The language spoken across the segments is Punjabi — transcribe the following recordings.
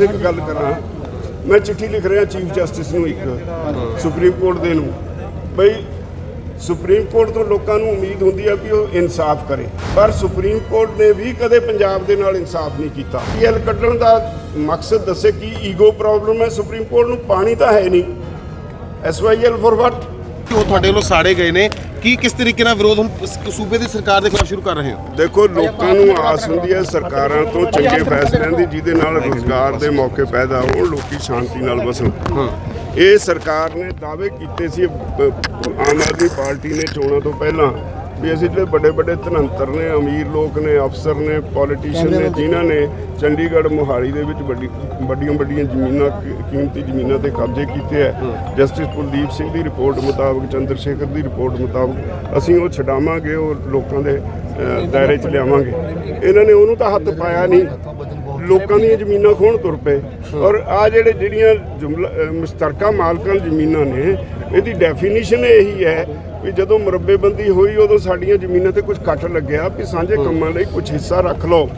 ਇੱਕ ਗੱਲ ਕਰਾਂ। ਮੈਂ ਚਿੱਠੀ ਲਿਖ ਰਿਹਾ ਚੀਫ ਜਸਟਿਸ ਨੂੰ ਇੱਕ, ਸੁਪਰੀਮ ਕੋਰਟ ਦੇ ਨੂੰ। ਬਈ, ਸੁਪਰੀਮ ਕੋਰਟ ਤੋਂ ਲੋਕਾਂ ਨੂੰ ਉਮੀਦ ਹੁੰਦੀ ਹੈ ਕਿ ਉਹ ਇਨਸਾਫ ਕਰੇ। ਪਰ ਸੁਪਰੀਮ ਕੋਰਟ ਨੇ ਵੀ ਕਦੇ ਪੰਜਾਬ ਦੇ ਨਾਲ ਇਨਸਾਫ ਨਹੀਂ ਕੀਤਾ। ਪੀਐਲ ਕੱਢਣ ਦਾ ਮਕਸਦ ਦੱਸੇ ਕਿ ਈਗੋ ਪ੍ਰੋਬਲਮ ਹੈ ਸੁਪਰੀਮ ਕੋਰਟ ਨੂੰ? ਪਾਣੀ ਤਾਂ ਹੈ ਨਹੀਂ। ਐਸਵਾਈਐਲ ਫॉर ਵਾਟ ਉਹ ਤੁਹਾਡੇ ਵੱਲੋਂ ਸਾੜੇ ਗਏ ਨੇ। ਕੀ ਕਿਸ ਤਰੀਕੇ ਨਾਲ ਵਿਰੋਧ ਹੁਣ ਸ- ਸੂਬੇ ਦੀ ਸਰਕਾਰ ਦੇ ਖਿਲਾਫ ਸ਼ੁਰੂ ਕਰ ਰਹੇ ਹੋ? ਦੇਖੋ ਲੋਕਾਂ ਨੂੰ ਆਸ ਹੁੰਦੀ ਹੈ ਸਰਕਾਰਾਂ ਤੋਂ ਚੰਗੇ ਫੈਸਲਿਆਂ ਦੀ ਜਿਹਦੇ ਨਾਲ ਰੋਜ਼ਗਾਰ ਦੇ ਮੌਕੇ ਪੈਦਾ ਹੋਣ ਲੋਕੀ ਸ਼ਾਂਤੀ ਨਾਲ ਵਸਣ। ਇਹ ਸਰਕਾਰ ਨੇ ਦਾਅਵੇ ਕੀਤੇ ਸੀ ਆਮ ਆਦਮੀ ਪਾਰਟੀ ਨੇ ਚੋਣਾਂ ਤੋਂ ਪਹਿਲਾਂ ਵੀ ਅਸੀਂ ਜਿਹੜੇ ਵੱਡੇ ਵੱਡੇ ਧਨੰਤਰ ਨੇ ਅਮੀਰ ਲੋਕ ਨੇ ਅਫਸਰ ਨੇ ਪੋਲੀਟੀਸ਼ੀਅਨ ਨੇ ਜਿਨ੍ਹਾਂ ਨੇ ਚੰਡੀਗੜ੍ਹ ਮੋਹਾਲੀ ਦੇ ਵਿੱਚ ਵੱਡੀ ਵੱਡੀਆਂ ਵੱਡੀਆਂ ਜ਼ਮੀਨਾਂ ਕੀਮਤੀ ਜ਼ਮੀਨਾਂ ਤੇ ਕਬਜ਼ੇ ਕੀਤੇ ਹੈ। ਜਸਟਿਸ ਕੁਲਦੀਪ ਸਿੰਘ ਦੀ ਰਿਪੋਰਟ ਮੁਤਾਬਕ ਚੰਦਰ ਸ਼ੇਖਰ ਦੀ ਰਿਪੋਰਟ ਮੁਤਾਬਕ ਅਸੀਂ ਉਹ ਛਡਾਵਾਂਗੇ ਉਹ ਲੋਕਾਂ ਦੇ ਦਾਇਰੇ 'ਚ ਲਿਆਵਾਂਗੇ। ਇਹਨਾਂ ਨੇ ਉਹਨੂੰ ਤਾਂ ਹੱਥ ਪਾਇਆ ਨਹੀਂ। ਲੋਕਾਂ ਦੀਆਂ ਜ਼ਮੀਨਾਂ ਖੋਣ ਤੁਰ ਪਏ। ਔਰ ਆ ਜਿਹੜੇ ਜਿਹੜੀਆਂ ਜੁਮਲਾ ਮੁਸ਼ਤਰਕਾ ਮਾਲਕਾਂ ਜ਼ਮੀਨਾਂ ਨੇ ਇਹਦੀ ਡੈਫੀਨੀਸ਼ਨ ਇਹੀ ਹੈ ਵੀ ਜਦੋਂ ਮੁਰੱਬੇਬੰਦੀ ਹੋਈ ਉਦੋਂ ਸਾਡੀਆਂ ਜ਼ਮੀਨਾਂ ਤੇ ਕੁਝ ਕੱਟ ਲੱਗਿਆ ਵੀ ਸਾਂਝੇ ਕੰਮਾਂ ਲਈ ਕੁਝ ਹਿੱਸਾ ਰੱਖ ਲਓ।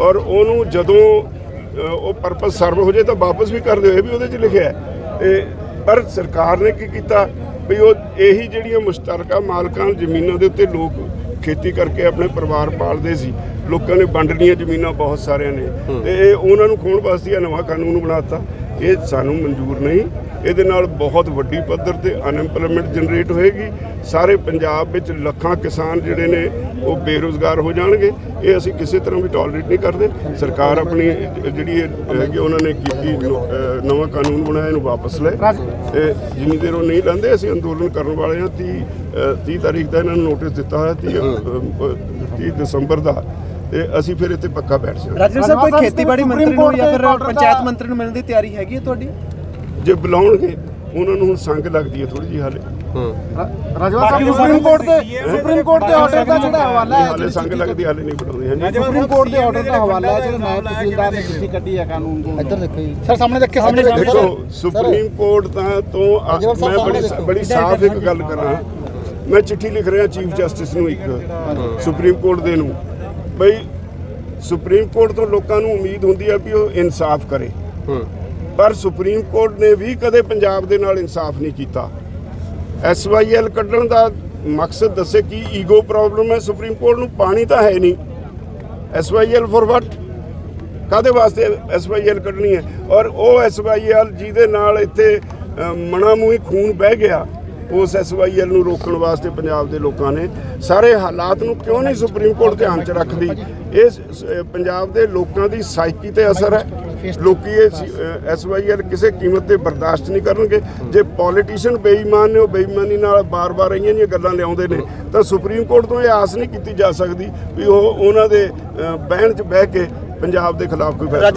ਔਰ ਉਹਨੂੰ ਜਦੋਂ ਉਹ ਪਰਪਸ ਸਰਵ ਹੋ ਜਾਏ ਤਾਂ ਵਾਪਸ ਵੀ ਕਰ ਦਿਓ ਇਹ ਵੀ ਉਹਦੇ 'ਚ ਲਿਖਿਆ ਤੇ ਪਰ ਸਰਕਾਰ ਨੇ ਕੀ ਕੀਤਾ ਵੀ ਉਹ ਇਹੀ ਜਿਹੜੀਆਂ ਮੁਸ਼ਤਰਕਾ ਮਾਲਕਾਂ ਜ਼ਮੀਨਾਂ ਦੇ ਉੱਤੇ ਲੋਕ ਖੇਤੀ ਕਰਕੇ ਆਪਣੇ ਪਰਿਵਾਰ ਪਾਲਦੇ ਸੀ ਲੋਕਾਂ ਨੇ ਵੰਡਣੀਆਂ ਜ਼ਮੀਨਾਂ ਬਹੁਤ ਸਾਰਿਆਂ ਨੇ। ਤੇ ਇਹ ਉਹਨਾਂ ਨੂੰ ਖੋਣ ਵਾਸਤੇ ਨਵਾਂ ਕਾਨੂੰਨ ਬਣਾਤਾ ਇਹ ਸਾਨੂੰ ਮਨਜ਼ੂਰ ਨਹੀਂ। ਇਹਦੇ ਨਾਲ ਬਹੁਤ ਵੱਡੀ ਪੱਧਰ ਤੇ ਅਨਐਮਪਲੋਇਮੈਂਟ ਜਨਰੇਟ ਹੋਏਗੀ। ਸਾਰੇ ਪੰਜਾਬ ਵਿੱਚ ਲੱਖਾਂ ਕਿਸਾਨ ਜਿਹੜੇ ਨੇ ਉਹ ਬੇਰੁਜ਼ਗਾਰ ਹੋ ਜਾਣਗੇ। ਇਹ ਅਸੀਂ ਕਿਸੇ ਤਰ੍ਹਾਂ ਵੀ ਟੋਲਰੇਟ ਨਹੀਂ ਕਰਦੇ। ਸਰਕਾਰ ਆਪਣੀ ਜਿਹੜੀ ਇਹ ਹੈਗੀ ਉਹਨਾਂ ਨੇ ਕੀਤੀ ਨਵਾਂ ਕਾਨੂੰਨ ਬਣਾਇਆ ਇਹਨੂੰ ਵਾਪਸ ਲੈ। ਤੇ ਜਿੰਨੀ ਦੇਰ ਉਹ ਨਹੀਂ ਲੈਂਦੇ ਅਸੀਂ ਅੰਦੋਲਨ ਕਰਨ ਵਾਲੇ ਹਾਂ। 30 ਅਹ 30 ਤਾਰੀਖ ਦਾ ਇਹਨਾਂ ਨੂੰ ਨੋਟਿਸ ਦਿੱਤਾ ਹੋਇਆ 30 ਅਹ, ਅਹ, 30 ਦਸੰਬਰ ਦਾ। ਤੇ ਅਸੀਂ ਫਿਰ ਇੱਥੇ ਪੱਕਾ ਬੈਠ ਜਾਵਾਂਗੇ ਰਾਜਵੀਰ ਸਾਹਿਬ ਕੋਈ ਖੇਤੀਬਾੜੀ ਮੰਤਰੀ ਨੂੰ ਜਾਂ ਫਿਰ ਪੰਚਾਇਤ ਮੰਤਰੀ ਨੂੰ ਮਿਲਣ ਦੀ ਤਿਆਰੀ ਹੈਗੀ ਹੈ ਤੁਹਾਡੀ? ਜੇ ਬੁਲਾਉਣਗੇ ਉਹਨਾਂ ਨੂੰ ਹੁਣ ਸੰਗ ਲੱਗਦੀ ਹੈ ਥੋੜੀ ਜਿਹੀ ਹਾਲੇ। ਰਾਜਵਾ ਸਾਹਿਬ ਸੁਪਰੀਮ ਕੋਰਟ ਦੇ ਸੁਪਰੀਮ ਕੋਰਟ ਦੇ ਆਰਡਰ ਦਾ ਜਿਹੜਾ ਹਵਾਲਾ ਹੈ ਹਾਲੇ ਸੰਗ ਲੱਗਦੀ ਹਾਲੇ ਨਹੀਂ ਬੁਲਾਉਂਦੇ ਹਾਂਜੀ। ਸੁਪਰੀਮ ਕੋਰਟ ਦੇ ਆਰਡਰ ਦਾ ਹਵਾਲਾ ਹੈ ਜਿਹੜਾ ਨਾਇਬ ਤਹਿਸੀਲਦਾਰ ਨੇ ਚਿੱਠੀ ਕੱਢੀ ਹੈ ਕਾਨੂੰਨ ਤੋਂ ਇੱਧਰ ਦੇਖੋ ਜੀ। ਸਰ ਸਾਹਮਣੇ ਦੇਖੋ ਸਾਹਮਣੇ ਦੇਖੋ। ਸੁਪਰੀਮ ਕੋਰਟ ਤਾਂ ਤੋਂ ਮੈਂ ਬੜੀ ਬੜੀ ਸਾਫ਼ ਇੱਕ ਗੱਲ ਕਰਾਂ। ਮੈਂ ਚਿੱਠੀ ਲਿਖ ਰਿਹਾ ਚੀਫ ਜਸਟਿਸ ਨੂੰ ਇੱਕ ਸੁਪਰੀਮ ਕੋਰਟ ਦੇ ਨੂੰ। ਬਈ ਸੁਪਰੀਮ ਕੋਰਟ ਤੋਂ ਲੋਕਾਂ ਨੂੰ ਉਮੀਦ ਹੁੰਦੀ ਹੈ ਵੀ ਉਹ ਇਨਸਾਫ ਕਰੇ। ਪਰ ਸੁਪਰੀਮ ਕੋਰਟ ਨੇ ਵੀ ਕਦੇ ਪੰਜਾਬ ਦੇ ਨਾਲ ਇਨਸਾਫ ਨਹੀਂ ਕੀਤਾ। ਐਸਵਾਈਐਲ ਕੱਢਣ ਦਾ ਮਕਸਦ ਦੱਸੇ ਕਿ ਈਗੋ ਪ੍ਰੋਬਲਮ ਹੈ, ਸੁਪਰੀਮ ਕੋਰਟ ਨੂੰ ਪਾਣੀ ਤਾਂ ਹੈ ਨਹੀਂ। SYL for what? ਕਾਦੇ ਵਾਸਤੇ ਐਸਵਾਈਐਲ ਕੱਢਣੀ ਹੈ? ਔਰ ਉਹ ਐਸਵਾਈਐਲ ਜਿਹਦੇ ਨਾਲ ਇੱਥੇ ਮਨਾਮੂਹੀ ਖੂਨ ਵਹਿ ਗਿਆ। ਉਸ ਐਸਵਾਈਐਲ ਨੂੰ ਰੋਕਣ ਵਾਸਤੇ ਪੰਜਾਬ ਦੇ ਲੋਕਾਂ ਨੇ ਸਾਰੇ ਹਾਲਾਤ ਨੂੰ ਕਿਉਂ ਨਹੀਂ ਸੁਪਰੀਮ ਕੋਰਟ ਧਿਆਨ 'ਚ ਰੱਖਦੀ? ਇਹ ਪੰਜਾਬ ਦੇ ਲੋਕਾਂ ਦੀ ਸਾਈਕੀ ਤੇ ਅਸਰ ਹੈ। ਲੋਕੀ ਇਹ ਐਸਵਾਈਐਲ ਕਿਸੇ ਕੀਮਤ ਤੇ ਬਰਦਾਸ਼ਤ ਨਹੀਂ ਕਰਨਗੇ। ਜੇ ਪੋਲੀਟੀਸ਼ੀਅਨ ਬੇਈਮਾਨ ਨੇ, ਉਹ ਬੇਈਮਾਨੀ ਨਾਲ ਬਾਰ-ਬਾਰ ਇਹੀਆਂ ਜਿਹੀਆਂ ਗੱਲਾਂ ਲਿਆਉਂਦੇ ਨੇ, ਤਾਂ ਸੁਪਰੀਮ ਕੋਰਟ ਤੋਂ ਇਹ ਆਸ ਨਹੀਂ ਕੀਤੀ ਜਾ ਸਕਦੀ ਵੀ ਉਹ ਉਹਨਾਂ ਦੇ ਬਹਿਣ 'ਚ ਬਹਿ ਕੇ ਪੰਜਾਬ ਦੇ ਖਿਲਾਫ ਕੋਈ ਫੈਸਲਾ